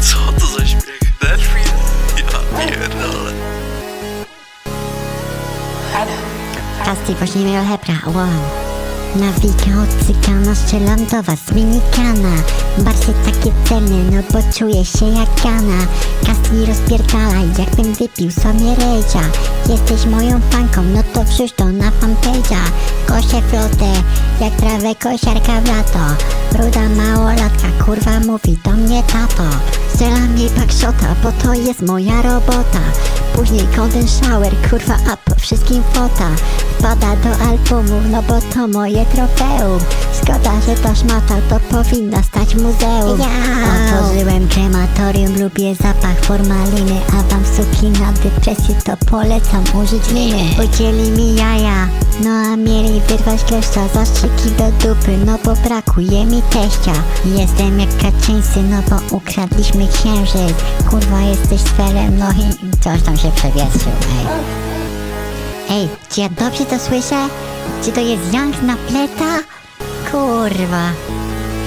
Co to za śmiech? Delfin? Ja pierdolę. Kasti właśnie miał hepra, wow. Nawika od cygana, strzelam do was z minikana Bardziej takie celne, no bo czuję się jak gana Kasti rozpierdalaj, jakbym wypił sobie rejdzia Jesteś moją fanką, no to wrzuć to na fanpage'a Kosie flotę, jak trawę kosiarka w lato Ruda małolatka, kurwa mówi do mnie tato. Strzelam jej pakszota, bo to jest moja robota. Później golden shower, kurwa, a po wszystkim fota. Wpada do albumu, no bo to moje trofeum. Szkoda, że ta szmata to powinna stać w muzeum. Otworzyłem krematorium, lubię zapach formaliny A wam suki na depresję to polecam użyć. Liny Ucięli mi jaja, no a mieli wyrwać kleszcza Zastrzyki do dupy, no bo brakuje mi teścia. Jestem jak Kaczyńscy, no bo ukradliśmy księżyc. Kurwa jesteś sferem, no i coś tam się przewietrzył, ej. Ej, czy ja dobrze to słyszę? Czy to jest Young na pleta? Kurwa.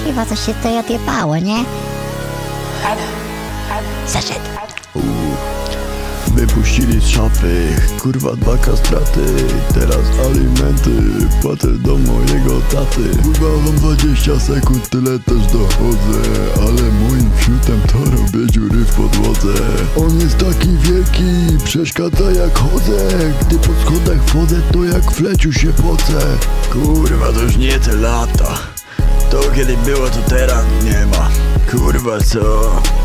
Chyba coś się to odjebało, nie? Zaszedł Wypuścili z szafy, kurwa dwa kastraty Teraz alimenty, płacę do mojego taty. Kurwa mam 20 sekund, tyle też dochodzę. Ale moim fiutem to robię dziury w podłodze. On jest taki wielki, przeszkadza jak chodzę. Gdy po schodach wchodzę, to jak w się pocę. Kurwa to już nie te lata. To kiedy było, to teraz nie ma. Kurwa co?